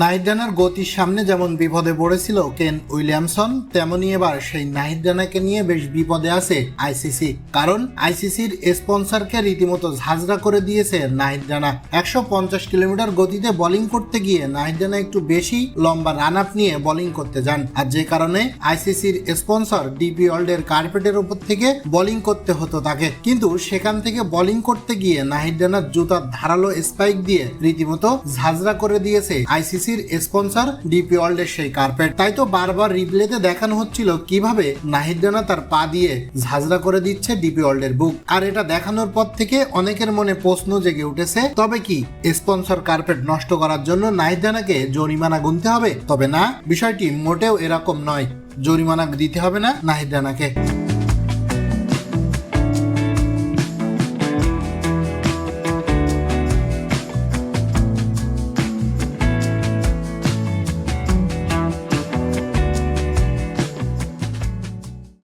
নাহিদ রানার গতির সামনে যেমন বিপদে পড়েছিল কেন উইলিয়ামসন, তেমনি এবার সেই নাহিদ রানাকে নিয়ে বেশ বিপদে আছে আইসিসি। কারণ আইসিসির স্পন্সরকে রীতিমতো ঝাঁঝরা করে দিয়েছে নাহিদ রানা একশো পঞ্চাশ কিলোমিটার গতিতে বোলিং করতে গিয়ে নাহিদ রানা একটু বেশি লম্বা রান আপ নিয়ে বোলিং করতে যান। আর যে কারণে আইসিসির স্পন্সর ডিপি ওয়ার্ল্ডের কার্পেটের উপর থেকে বোলিং করতে হতো তাকে। কিন্তু সেখান থেকে বোলিং করতে গিয়ে নাহিদ রানার জুতার ধারালো স্পাইক দিয়ে রীতিমতো ঝাঁঝরা করে দিয়েছে আইসিসির স্পন্সর ডিপি ওয়ার্ল্ডের সেই কার্পেট। তাই তো বারবার রিপ্লেতে দেখানো হচ্ছিল কীভাবে নাহিদ রানা তার পা দিয়ে ঝাঁঝরা করে দিচ্ছে ডিপি ওয়ার্ল্ডের বুক। আর এটা দেখানোর পর থেকে অনেকের মনে প্রশ্ন জেগে উঠেছে, তবে কি স্পন্সর কার্পেট নষ্ট করার জন্য নাহিদ রানাকে জরিমানা গুনতে হবে? তবে না, বিষয়টি মোটেও এরকম নয়। জরিমানা দিতে হবে না নাহিদ রানাকে